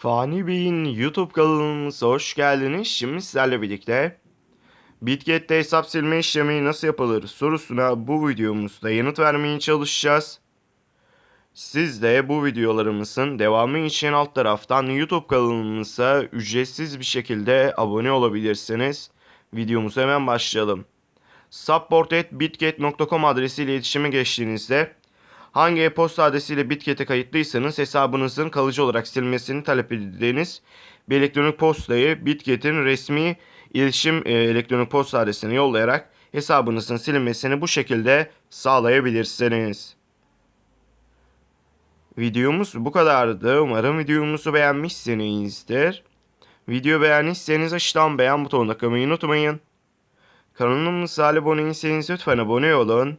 Fani Bey'in YouTube kanalımıza hoş geldiniz. Şimdi sizlerle birlikte Bitget'te hesap silme işlemi nasıl yapılır sorusuna bu videomuzda yanıt vermeye çalışacağız. Siz de bu videolarımızın devamı için alt taraftan YouTube kanalımıza ücretsiz bir şekilde abone olabilirsiniz. Videomuza hemen başlayalım. support.bitget.com adresiyle iletişime geçtiğinizde Hangi e-posta adresiyle Bitget'e kayıtlıysanız hesabınızın kalıcı olarak silmesini talep edildiğiniz bir elektronik postayı Bitget'in resmi iletişim e, elektronik posta adresine yollayarak hesabınızın silinmesini bu şekilde sağlayabilirsiniz. Videomuz bu kadardı. Umarım videomuzu beğenmişsinizdir. Video beğendiyseniz aşağıdan beğen butonuna kılmayı unutmayın. Kanalımıza abone değilseniz lütfen abone olun.